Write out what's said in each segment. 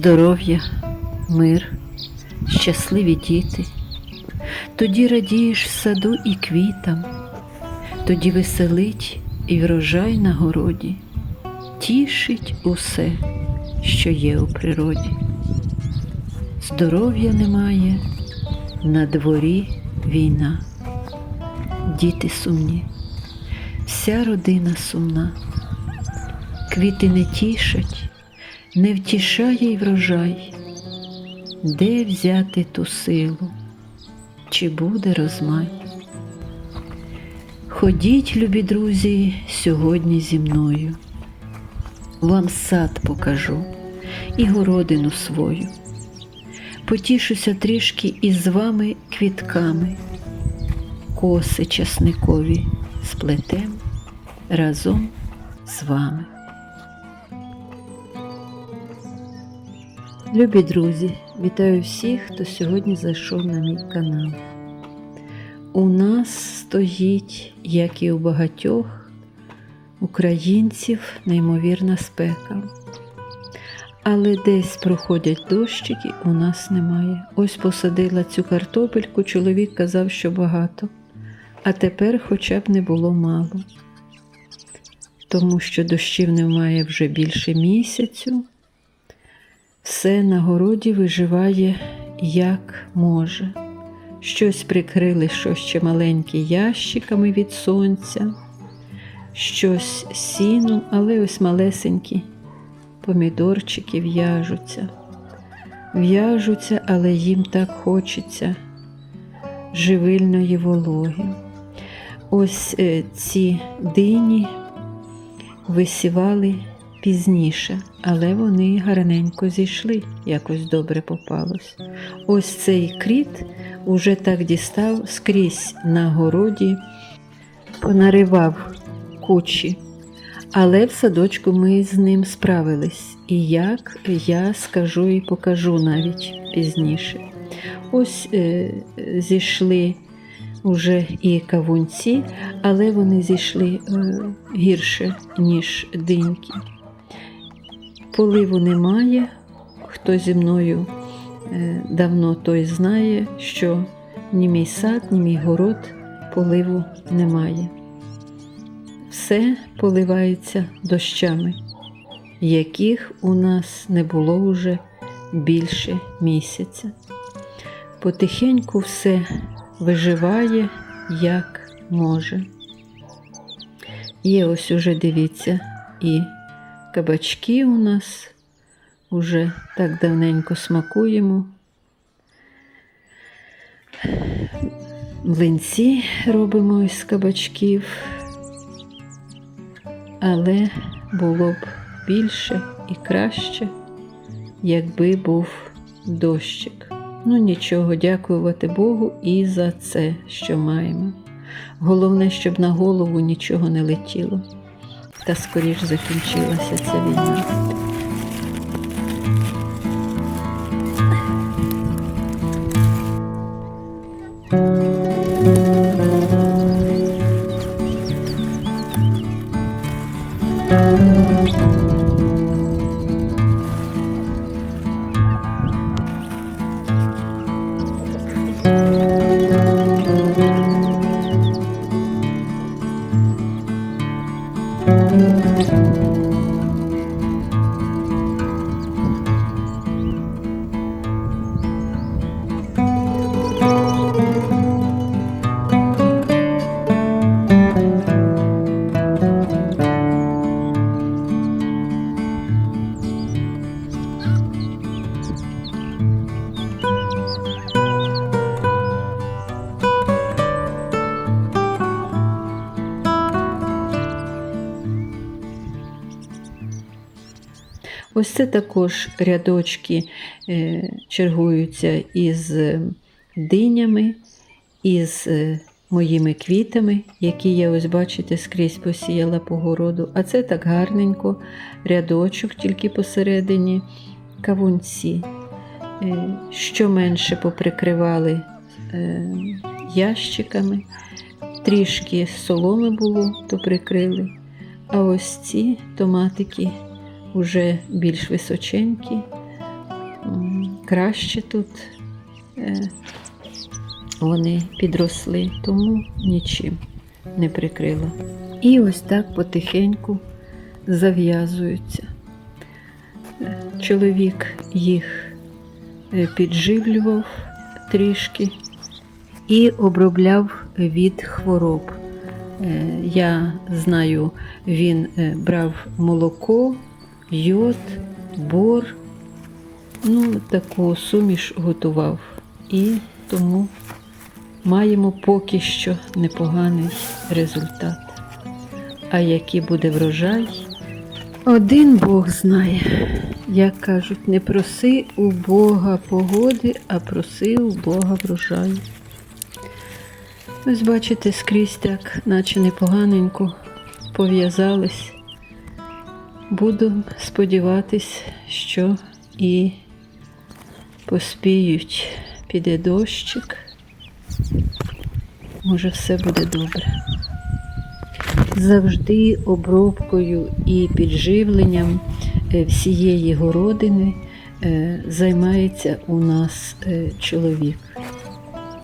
здоров'я, мир, щасливі діти. Тоді радієш саду і квітам, тоді веселить і врожай на городі, тішить усе, що є у природі. Здоров'я немає, на дворі війна, діти сумні, вся родина сумна, квіти не тішать, не втішає й врожай, де взяти ту силу, чи буде розмай? Ходіть, любі друзі, сьогодні зі мною. Вам сад покажу і городину свою. Потішуся трішки із вами квітками, коси часникові сплетем разом з вами. Любі друзі, вітаю всіх, хто сьогодні зайшов на мій канал. У нас стоїть, як і у багатьох українців, неймовірна спека. Але десь проходять дощики, у нас немає. Ось посадила цю картопельку, чоловік казав, що багато, а тепер хоча б не було мало. Тому що дощів немає вже більше місяцю. Все на городі виживає як може. Щось прикрили, що ще маленькі ящиками від сонця, щось сіном, але ось малесенькі помідорчики в'яжуться. В'яжуться, але їм так хочеться живильної вологи. Ось е, ці дині висівали пізніше, але вони гарненько зійшли, якось добре попалось. Ось цей кріт уже так дістав скрізь на городі, понаривав кучі. Але в садочку ми з ним справились. І як я скажу і покажу навіть пізніше. Ось е, зійшли уже і кавунці, але вони зійшли е, гірше, ніж диньки. Поливу немає. Хто зі мною е, давно той знає, що ні мій сад, ні мій город поливу немає. Все поливається дощами, яких у нас не було уже більше місяця. Потихеньку все виживає, як може. Є ось уже дивіться, і кабачки у нас уже так давненько смакуємо. Млинці робимо із кабачків, але було б більше і краще, якби був дощик. Ну нічого, дякувати Богу і за це, що маємо. Головне, щоб на голову нічого не летіло. Та скоріш закінчилася ця війна. Ось це також рядочки е, чергуються із е, динями, із е, моїми квітами, які я ось, бачите, скрізь посіяла по городу. А це так гарненько, рядочок тільки посередині кавунці. Що менше поприкривали ящиками, трішки соломи було, то прикрили. А ось ці томатики вже більш височенькі, краще тут е, вони підросли, тому нічим не прикрила. І ось так потихеньку зав'язуються. Е, Чоловік їх е, підживлював трішки і обробляв від хвороб. Я знаю, він брав молоко, йод, бор, ну, таку суміш готував. І тому маємо поки що непоганий результат. А який буде врожай, один Бог знає. Як кажуть, не проси у Бога погоди, а проси у Бога врожаю. Ось бачите, скрізь так, наче непоганенько пов'язались. Буду сподіватись, що і поспіють. Піде дощик. Може, все буде добре. Завжди обробкою і підживленням е, всієї городини е, займається у нас е, чоловік.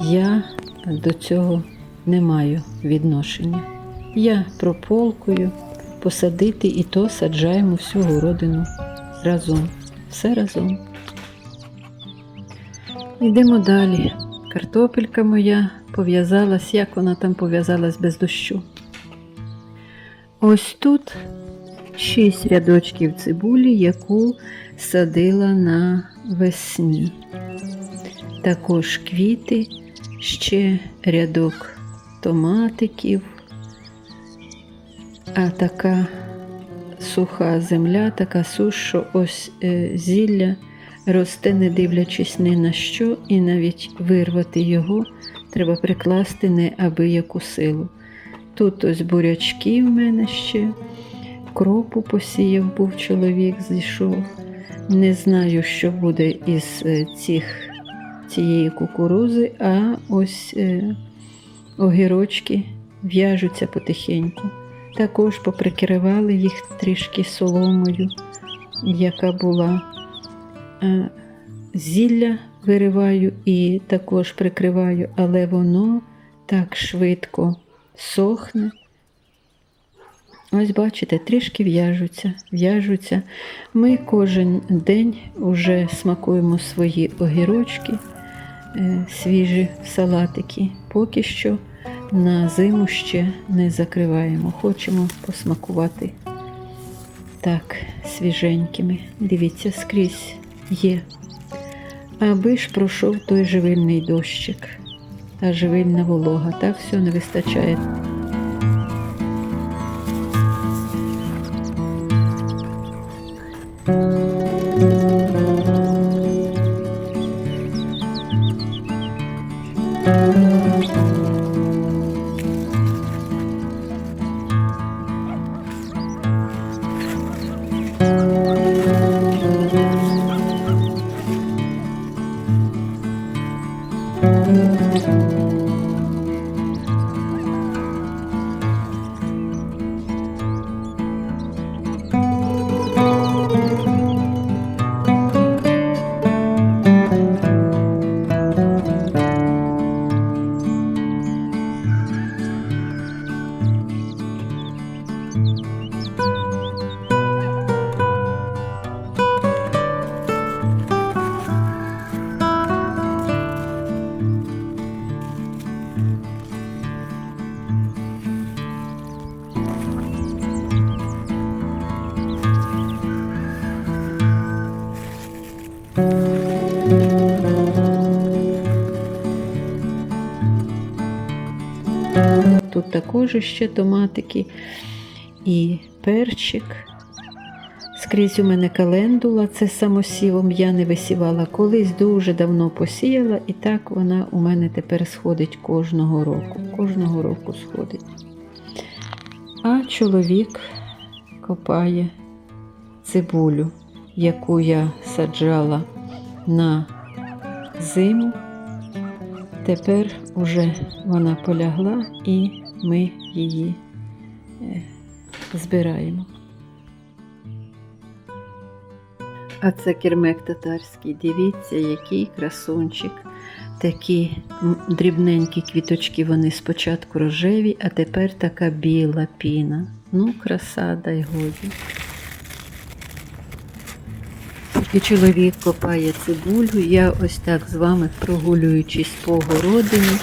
Я до цього не маю відношення. Я прополкую, посадити і то саджаємо всю городину разом. Все разом. Йдемо далі. Картопелька моя пов'язалась, як вона там пов'язалась без дощу. Ось тут шість рядочків цибулі, яку садила на весні. Також квіти, ще рядок томатиків, а така суха земля, така суш, що ось е, зілля росте, не дивлячись ні на що, і навіть вирвати його треба прикласти неабияку силу. Тут ось бурячки в мене ще, кропу посіяв, був чоловік, зійшов. Не знаю, що буде із е, цих, цієї кукурузи, а ось е, огірочки в'яжуться потихеньку. Також поприкривали їх трішки соломою, яка була. Е, Зілля вириваю і також прикриваю, але воно так швидко сохне. Ось бачите, трішки в'яжуться, в'яжуться. Ми кожен день вже смакуємо свої огірочки, е, свіжі салатики. Поки що на зиму ще не закриваємо. Хочемо посмакувати так, свіженькими. Дивіться, скрізь є. Аби ж пройшов той живильний дощик та живильна волога, так все не вистачає. Тут також ще томатики і перчик. Скрізь у мене календула, це самосівом я не висівала. Колись дуже давно посіяла, і так вона у мене тепер сходить кожного року. Кожного року сходить. А чоловік копає цибулю, яку я саджала на зиму. Тепер уже вона полягла і ми її е, збираємо. А це кермек татарський. Дивіться, який красунчик. Такі дрібненькі квіточки, вони спочатку рожеві, а тепер така біла піна. Ну, краса, дай годі. Поки чоловік копає цибулю, я ось так з вами прогулюючись по городині,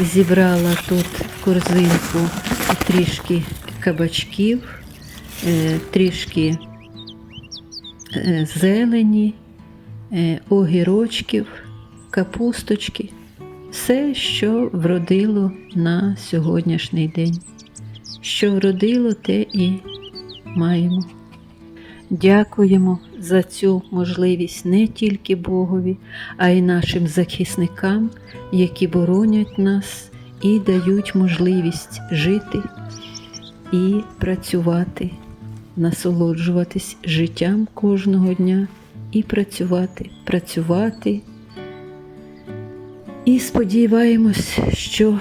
зібрала тут корзинку трішки кабачків, е, трішки е, зелені, е, огірочків, капусточки. Все, що вродило на сьогоднішній день. Що вродило, те і маємо. Дякуємо за цю можливість не тільки Богові, а й нашим захисникам, які боронять нас і дають можливість жити і працювати, насолоджуватись життям кожного дня і працювати, працювати. І сподіваємось, що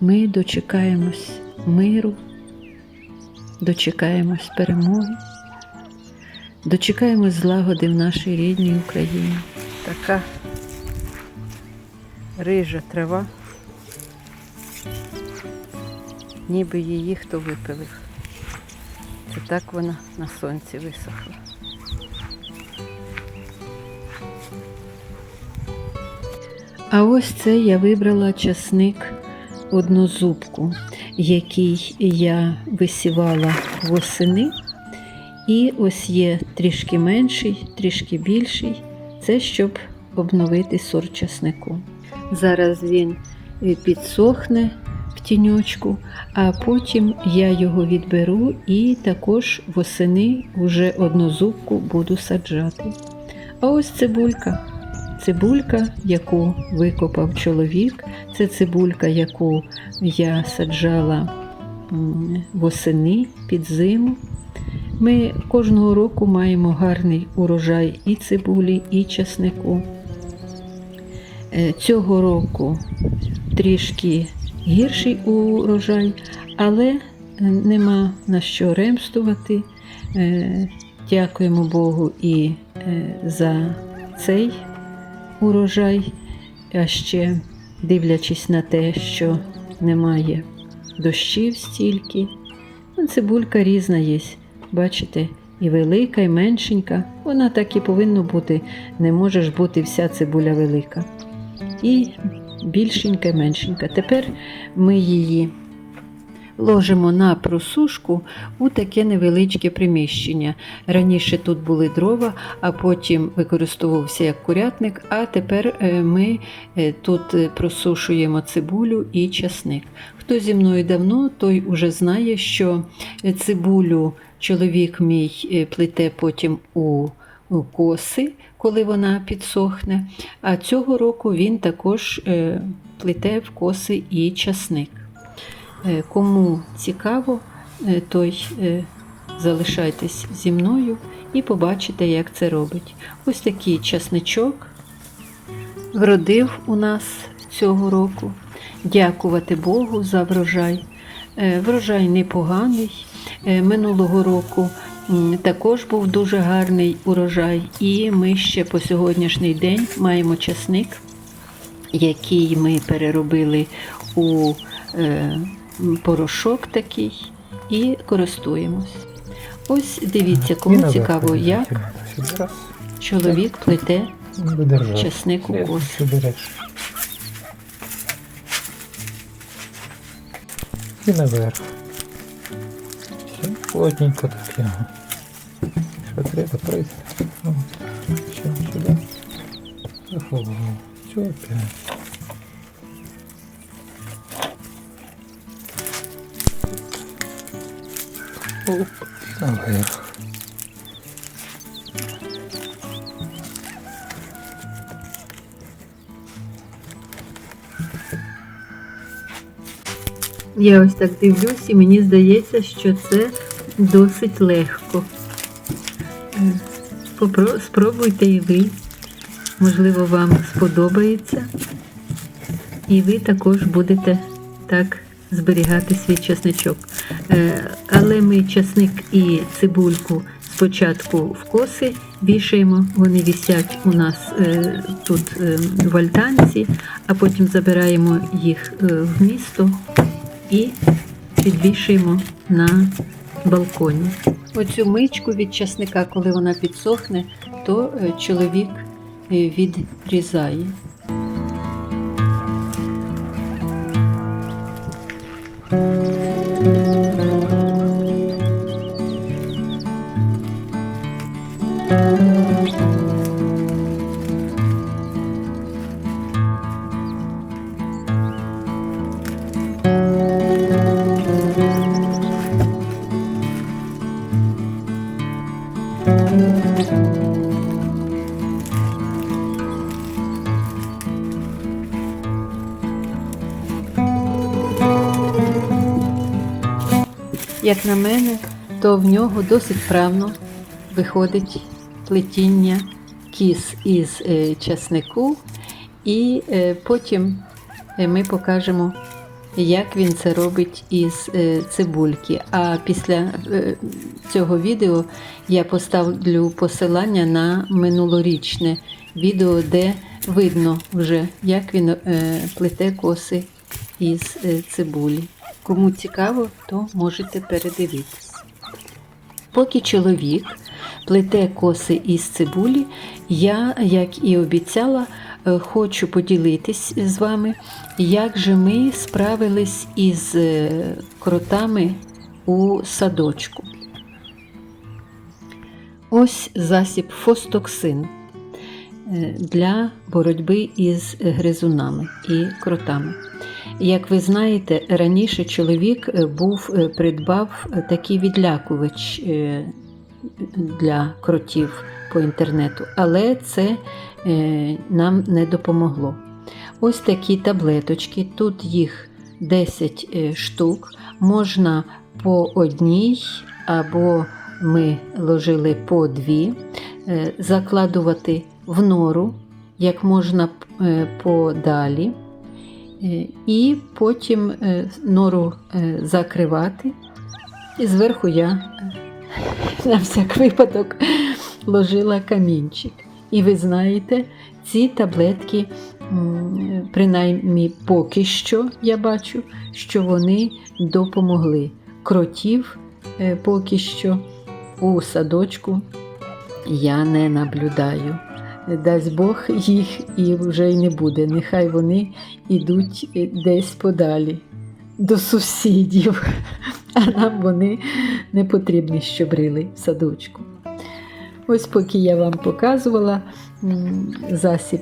ми дочекаємось миру дочекаємось перемоги, дочекаємось злагоди в нашій рідній Україні. Така рижа трава, ніби її хто випилив. Це так вона на сонці висохла. А ось це я вибрала часник однозубку, який я висівала восени. І ось є трішки менший, трішки більший. Це щоб обновити сорт часнику. Зараз він е, підсохне в тіньочку, а потім я його відберу і також восени вже однозубку буду саджати. А ось цибулька. Цибулька, яку викопав чоловік, це цибулька, яку я саджала восени під зиму. Ми кожного року маємо гарний урожай і цибулі, і часнику. Е, Цього року трішки гірший урожай, але е, нема на що ремстувати. Е, Дякуємо Богу і за цей урожай, а ще дивлячись на те, що немає дощів стільки. Ну, Цибулька різна є. Бачите, і велика, і меншенька. Вона так і повинна бути. Не може ж бути вся цибуля велика. І більшенька, і меншенька. Тепер ми її ложимо на просушку у таке невеличке приміщення. Раніше тут були дрова, а потім використовувався як курятник, а тепер е, ми е, тут е, просушуємо цибулю і часник. Хто зі мною давно, той уже знає, що цибулю чоловік мій е, плете потім у коси, коли вона підсохне. А цього року він також е, плете в коси і часник. Е, Кому цікаво, той залишайтесь зі мною і побачите, як це робить. Ось такий часничок вродив у нас цього року. Дякувати Богу за врожай. Врожай непоганий. Е, Минулого року також був дуже гарний урожай, і ми ще по сьогоднішній день маємо часник, який ми переробили у е, порошок такий і користуємось. Ось дивіться, кому цікаво, як чоловік плете часник у кос. И наверх. Плотненько так його. Що треба прийти. Ну, Все, сюди. Заховував. Все опять. Оп, наверх. Я ось так дивлюсь, і мені здається, що це досить легко. Спробуйте і ви. Можливо, вам сподобається. І ви також будете так зберігати свій часничок. Е, Але ми часник і цибульку спочатку в коси вішаємо, вони висять у нас е, тут е, в альтанці, а потім забираємо їх в місто і підвішуємо на балконі. Оцю мичку від часника, коли вона підсохне, то чоловік чоловік Thank відрізає. Як на мене, то в нього досить правно виходить плетіння кіс із е, часнику, і е, потім е, ми покажемо, як він це робить із цибульки. А після цього відео я поставлю посилання на минулорічне відео, де видно вже, як він плете коси із цибулі. Кому цікаво, то можете передивитись. Поки чоловік плете коси із цибулі, я, як і обіцяла, е, хочу поділитись з вами, як же ми справились із е, кротами у садочку. Ось засіб фостоксин е, для боротьби із гризунами і кротами. Як ви знаєте, раніше чоловік е, був е, придбав е, такий відлякувач для кротів по інтернету, але це нам не допомогло. Ось такі таблеточки, тут їх 10 е, штук, можна по одній або ми ложили по дві, закладувати в нору як можна подалі. Е, І потім е, нору е, закривати. І зверху я на всяк випадок ложила камінчик. І ви знаєте, ці таблетки, принаймні поки що я бачу, що вони допомогли. Кротів поки що у садочку я не наблюдаю. Дасть Бог їх і вже й не буде. Нехай вони йдуть десь подалі до сусідів, а нам вони не потрібні, щоб рили в садочку. Ось поки я вам показувала засіб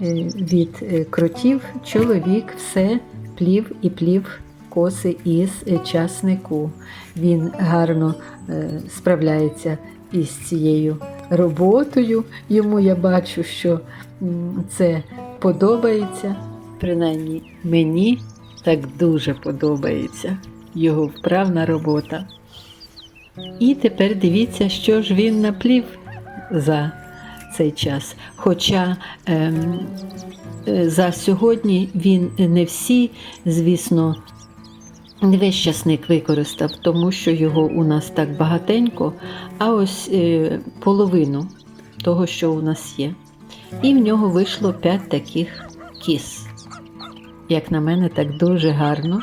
е, від е, кротів, чоловік все плів і плів коси із часнику. Він гарно е, справляється із цією роботою. Йому я бачу, що це подобається. Принаймні мені так дуже подобається його вправна робота. І тепер дивіться, що ж він наплів за цей час. Хоча ем, е, за сьогодні він не всі, звісно, не весь часник використав, тому що його у нас так багатенько, а ось е, половину того, що у нас є. І в нього вийшло 5 таких кіс. Як на мене, так дуже гарно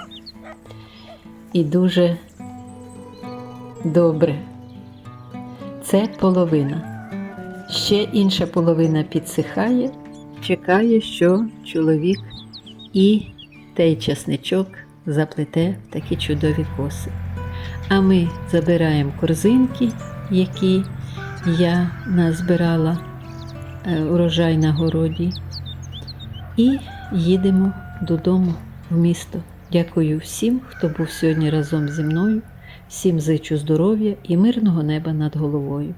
і дуже добре. Це половина. Ще інша половина підсихає, чекає, що чоловік і той часничок заплете в такі чудові коси. А ми забираємо корзинки, які я назбирала е, урожай на городі, і їдемо додому в місто. Дякую всім, хто був сьогодні разом зі мною. Всім зичу здоров'я і мирного неба над головою.